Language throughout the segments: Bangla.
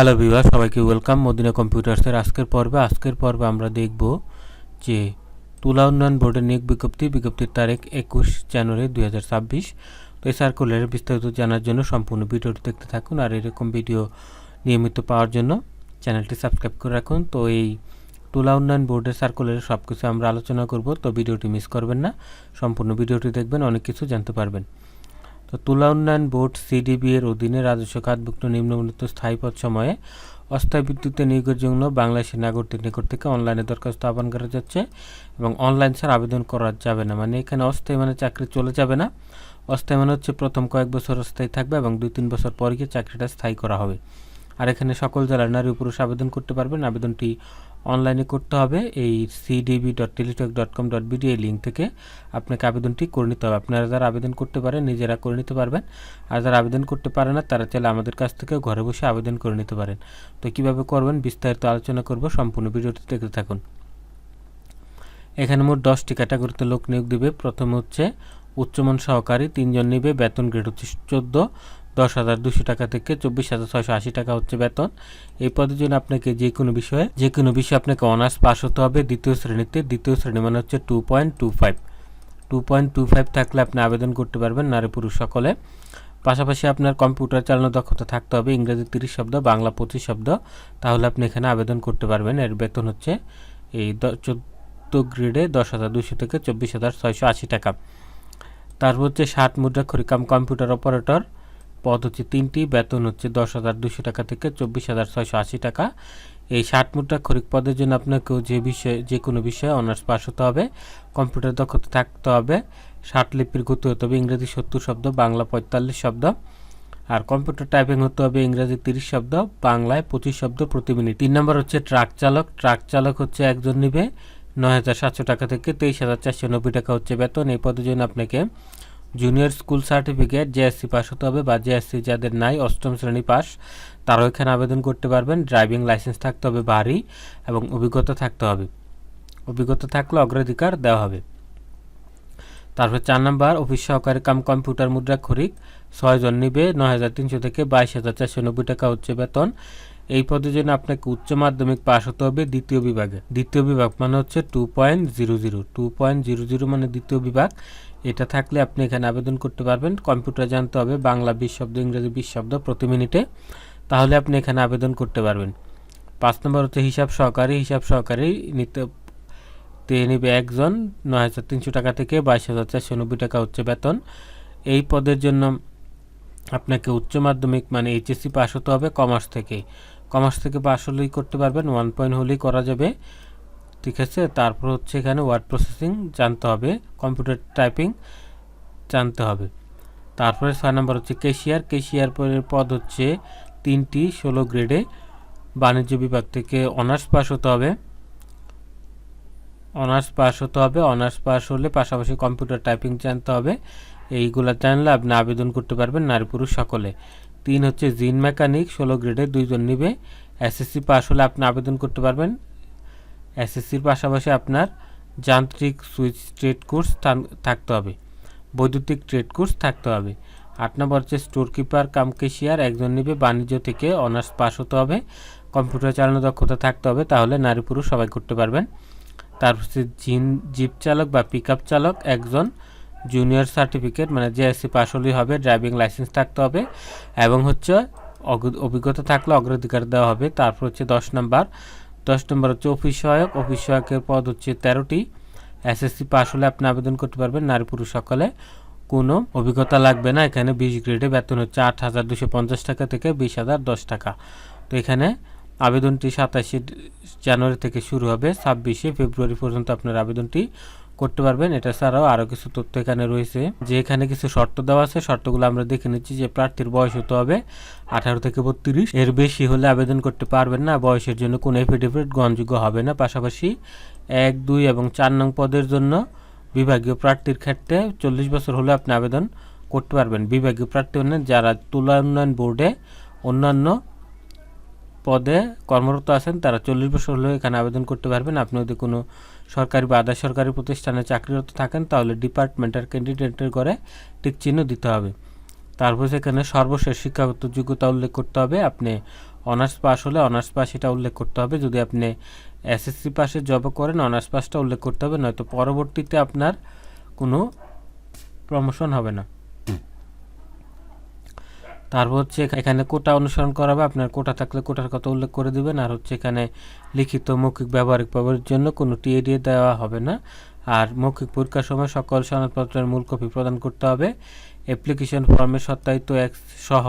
হ্যালো ভিউয়ার সবাইকে ওয়েলকাম মদিনা কম্পিউটার্সের আজকের পর্বে। আজকের পর্বে আমরা দেখব যে তুলা উন্নয়ন বোর্ডের নিয়োগ বিজ্ঞপ্তি, বিজ্ঞপ্তির তারিখ একুশ জানুয়ারি দুই হাজার ছাব্বিশ। তো এই সার্কুলারের বিস্তারিত জানার জন্য সম্পূর্ণ ভিডিওটি দেখতে থাকুন আর এরকম ভিডিও নিয়মিত পাওয়ার জন্য চ্যানেলটি সাবস্ক্রাইব করে রাখুন। তো এই তুলা উন্নয়ন বোর্ডের সার্কুলারের সব কিছু আমরা আলোচনা করব, তো ভিডিওটি মিস করবেন না। সম্পূর্ণ ভিডিওটি দেখবেন, অনেক কিছু জানতে পারবেন। তো তুলা উন্নয়ন বোর্ড সিডিবি এর অধীনে রাজস্ব খাতভুক্ত নিম্নবর্ণিত স্থায়ী পদ সময়ে অস্থায়ী বিদ্যুতের নিয়োগের জন্য বাংলাদেশের নাগরিকদের নিকট থেকে অনলাইনে দরখাস্ত আহ্বান করা যাচ্ছে এবং অনলাইন ছাড়া আবেদন করা যাবে না। মানে এখানে অস্থায়ী মানে চাকরি চলে যাবে না। অস্থায়ী মানে হচ্ছে প্রথম কয়েক বছর অস্থায়ী থাকবে এবং দুই তিন বছর পর গিয়ে চাকরিটা স্থায়ী করা হবে। আর এখানে সকল জেলার নারী পুরুষ আবেদন করতে পারবেন। আবেদনটি অনলাইনে করতে হবে। এই CDB dot Teletalk dot com dot BD এই লিঙ্ক থেকে আপনাকে আবেদনটি করে নিতে হবে। আপনারা যারা আবেদন করতে পারেন, নিজেরা করে নিতে পারবেন। আর যারা আবেদন করতে পারে না, তারা চাইলে আমাদের কাছ থেকে ঘরে বসে আবেদন করে নিতে পারেন। তো কীভাবে করবেন, বিস্তারিত আলোচনা করব। সম্পূর্ণ ভিডিওটি দেখতে থাকুন। এখানে মোট দশটি ক্যাটাগরিতে লোক নিয়োগ দিবে। প্রথম হচ্ছে উচ্চমান সহকারী, তিনজন নিবে, বেতন গ্রেড হচ্ছে চোদ্দ। দশ হাজার দুশো টাকা থেকে চব্বিশ হাজার ছয়শো আশি টাকা হচ্ছে বেতন। এই পদের জন্য আপনাকে যে কোনো বিষয়ে, যে কোনো বিষয়ে আপনাকে অনার্স পাস হতে হবে। দ্বিতীয় শ্রেণীতে, দ্বিতীয় শ্রেণি মানে হচ্ছে two point two five. Two point two five থাকলে আপনি আবেদন করতে পারবেন নারী পুরুষ সকলে। পাশাপাশি আপনার কম্পিউটার চালানোর দক্ষতা থাকতে হবে, ইংরেজি তিরিশ শব্দ, বাংলা পঁচিশ শব্দ। তাহলে আপনি এখানে আবেদন করতে পারবেন। এর বেতন হচ্ছে এই চোদ্দ গ্রেডে দশ হাজার দুশো থেকে চব্বিশ হাজার ছয়শো আশি টাকা। তারপর হচ্ছে ষাট মুদ্রা খরিকাম কম্পিউটার অপারেটর। পদ হচ্ছে তিনটি, বেতন হচ্ছে দশ হাজার দুশো টাকা থেকে চব্বিশ হাজার ছয়শো আশি টাকা। এই ষাট মুদ্রা খরিক পদের জন্য আপনাকেও যে বিষয়ে, যে কোনো বিষয়ে অনার্স পাস হতে হবে, কম্পিউটার দক্ষতা থাকতে হবে, ষাট লিপির গতি হতে হবে, ইংরেজি সত্তর শব্দ, বাংলা পঁয়তাল্লিশ শব্দ, আর কম্পিউটার টাইপিং হতে হবে, ইংরেজি তিরিশ শব্দ, বাংলায় পঁচিশ শব্দ প্রতি মিনিট। তিন নম্বর হচ্ছে ট্রাক চালক ট্রাক চালক হচ্ছে একজন নিবে নয় হাজার সাতশো টাকা থেকে তেইশ হাজার চারশো নব্বই টাকা হচ্ছে বেতন। এই পদের জন্য আপনাকে junior school certificate, JSC pass হতে হবে বা জেএসসি যাদের নাই, অষ্টম শ্রেণি পাস, তারাও এখানে আবেদন করতে পারবেন। ড্রাইভিং লাইসেন্স থাকতে হবে ভারী এবং অভিজ্ঞতা থাকতে হবে। অভিজ্ঞতা থাকলে অগ্রাধিকার দেওয়া হবে। তারপর চার নম্বর, অফিস সহকারী কাম কম্পিউটার মুদ্রা খরিক ছয়জন নিবে, নয় হাজার তিনশো থেকে বাইশ হাজার চারশো নব্বই টাকা হচ্ছে বেতন। এই পদের জন্য আপনাকে উচ্চ মাধ্যমিক পাস হতে হবে দ্বিতীয় বিভাগে। দ্বিতীয় বিভাগ মানে হচ্ছে two point zero zero two point zero zero মানে দ্বিতীয় বিভাগ। এটা থাকলে আপনি এখানে আবেদন করতে পারবেন। কম্পিউটার জানতে হবে, বাংলা বিশ শব্দ, ইংরেজি বিশ শব্দ প্রতি মিনিটে। তাহলে আপনি এখানে আবেদন করতে পারবেন। পাঁচ নম্বর হচ্ছে হিসাব সহকারী। হিসাব সহকারী নিতে, তে নিবে একজন, নয় হাজার তিনশো টাকা থেকে বাইশ হাজার চারশো নব্বই টাকা হচ্ছে বেতন। এই পদের জন্য আপনাকে উচ্চ মাধ্যমিক মানে এইচএসসি পাস হতে হবে কমার্স থেকে। কমার্স থেকে পাস হলেই করতে পারবেন, ওয়ান পয়েন্ট হলেই করা যাবে। ঠিক আছে? তারপর হচ্ছে এখানে ওয়ার্ড প্রসেসিং জানতে হবে কম্পিউটার টাইপিং জানতে হবে। তারপরে ছয় নম্বর হচ্ছে কেশিয়ার কেশিয়ার পদ হচ্ছে তিনটি, ষোলো গ্রেডে বাণিজ্য বিভাগ থেকে অনার্স পাস হতে হবে। অনার্স পাস হতে হবে অনার্স পাস হলে পাশাপাশি কম্পিউটার টাইপিং জানতে হবে। এইগুলা জানলে আপনি আবেদন করতে পারবেন নারী পুরুষ সকলে। তিন হচ্ছে জিন মেকানিক ষোলো গ্রেডে দুইজন নিবে। এসএসসি পাস হলে আপনি আবেদন করতে পারবেন। এসএসসির পাশাপাশি আপনার যান্ত্রিক সুইচ ট্রেড কোর্স থাকতে হবে। বৈদ্যুতিক ট্রেড কোর্স থাকতে হবে। আট নম্বর হচ্ছে স্টোর কিপার কাম কেশিয়ার একজন নিবে, বাণিজ্য থেকে অনার্স পাস হতে হবে। কম্পিউটার চালানো দক্ষতা থাকতে হবে, তাহলে নারী পুরুষ সবাই করতে পারবেন। তারপর হচ্ছে জিন, জিপ চালক বা পিক চালক একজন জুনিয়র সার্টিফিকেট মানে জেএসসি পাস হলেই হবে ড্রাইভিং লাইসেন্স থাকতে হবে। এবং হচ্ছে অভিজ্ঞতা থাকলে অগ্রাধিকার দেওয়া হবে। তারপর হচ্ছে দশ নম্বর দশ নম্বর হচ্ছে অফিস সহায়ক। অফিস সহায়কের পদ হচ্ছে তেরোটি। এসএসসি পাস হলে আপনি আবেদন করতে পারবেন নারী পুরুষ সকলে। কোনো অভিজ্ঞতা লাগবে না, এখানে বিশ গ্রেডে বেতন হচ্ছে আট হাজার দুশো পঞ্চাশ টাকা থেকে বিশ হাজার দশ টাকা। তো এখানে আবেদনটি সাতাশে জানুয়ারি থেকে শুরু হবে, ছাব্বিশে ফেব্রুয়ারি পর্যন্ত আপনার আবেদনটি করতে পারবেন। এটা ছাড়াও আরও কিছু তথ্য এখানে রয়েছে যে এখানে কিছু শর্ত দেওয়া আছে। শর্তগুলো আমরা দেখে নিচ্ছি যে প্রার্থীর বয়স হতে হবে আঠারো থেকে বত্রিশ। এর বেশি হলে আবেদন করতে পারবেন না। বয়সের জন্য কোনো এফিডেভিট গ্রহণযোগ্য হবে না। পাশাপাশি এক, দুই এবং চার নং পদের জন্য বিভাগীয় প্রার্থীর ক্ষেত্রে চল্লিশ বছর হলে আপনি আবেদন করতে পারবেন। বিভাগীয় প্রার্থী হলেন যারা তুলা উন্নয়ন বোর্ডে অন্যান্য পদে কর্মরত আছেন, তারা চল্লিশ বছর হলেও এখানে আবেদন করতে পারবেন। আপনি যদি কোনো সরকারি বা আধা সরকারি প্রতিষ্ঠানে চাকরিরত থাকেন, তাহলে ডিপার্টমেন্টাল ক্যান্ডিডেটের করে টিক চিহ্ন দিতে হবে। তারপর সেখানে সর্বশেষ শিক্ষাগত যোগ্যতা উল্লেখ করতে হবে। আপনি অনার্স পাস হলে অনার্স পাস এটা উল্লেখ করতে হবে। যদি আপনি এসএসসি পাশে জব করেন, অনার্স পাসটা উল্লেখ করতে হবে। নয়তো পরবর্তীতে আপনার কোনো প্রমোশন হবে না। তারপর হচ্ছে এখানে কোটা অনুসরণ করা হবে আপনার কোটা থাকলে কোটার কথা উল্লেখ করে দেবেন। আর হচ্ছে এখানে লিখিত মৌখিক ব্যবহারিক ব্যবহারের জন্য কোনো টিএডিএ দেওয়া হবে না। আর মৌখিক পরীক্ষার সময় সকল সনদপত্রের মূল কপি প্রদান করতে হবে। অ্যাপ্লিকেশন ফর্মে সত্যায়িত এক সহ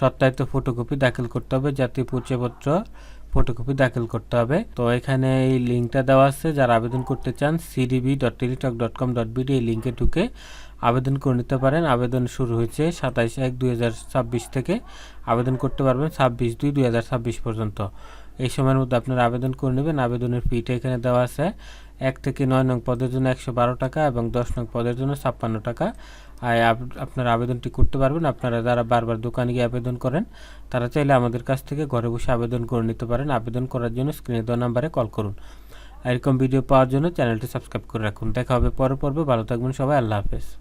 সত্যায়িত ফটোকপি দাখিল করতে হবে। জাতীয় পরিচয়পত্র ফটোকপি দাখিল করতে হবে। তো এখানে এই লিঙ্কটা দেওয়া আছে, যারা আবেদন করতে চান CDB dot Teletalk dot com dot BD এই লিঙ্কে ঢুকে আবেদন করে নিতে পারেন। আবেদন শুরু হয়েছে সাতাইশ এক দুই থেকে। আবেদন করতে পারবেন ছাব্বিশ দুই দুই পর্যন্ত। এই সময়ের মধ্যে আপনারা আবেদন করে নেবেন। আবেদনের ফিটা এখানে দেওয়া আছে। এক থেকে নয় নং পদের জন্য একশো বারো টাকা এবং দশ নং পদের জন্য ছাপ্পান্ন টাকা। আর আপ- আপনারা আবেদনটি করতে পারবেন। আপনারা যারা বারবার দোকানে গিয়ে আবেদন করেন, তারা চাইলে আমাদের কাছ থেকে ঘরে বসে আবেদন করে নিতে পারেন। আবেদন করার জন্য স্ক্রিনে দেওয়া নাম্বারে কল করুন। এরকম ভিডিও পাওয়ার জন্য চ্যানেলটি সাবস্ক্রাইব করে রাখুন। দেখা হবে পরের পর্বে। ভালো থাকবেন সবাই। আল্লাহ হাফেজ।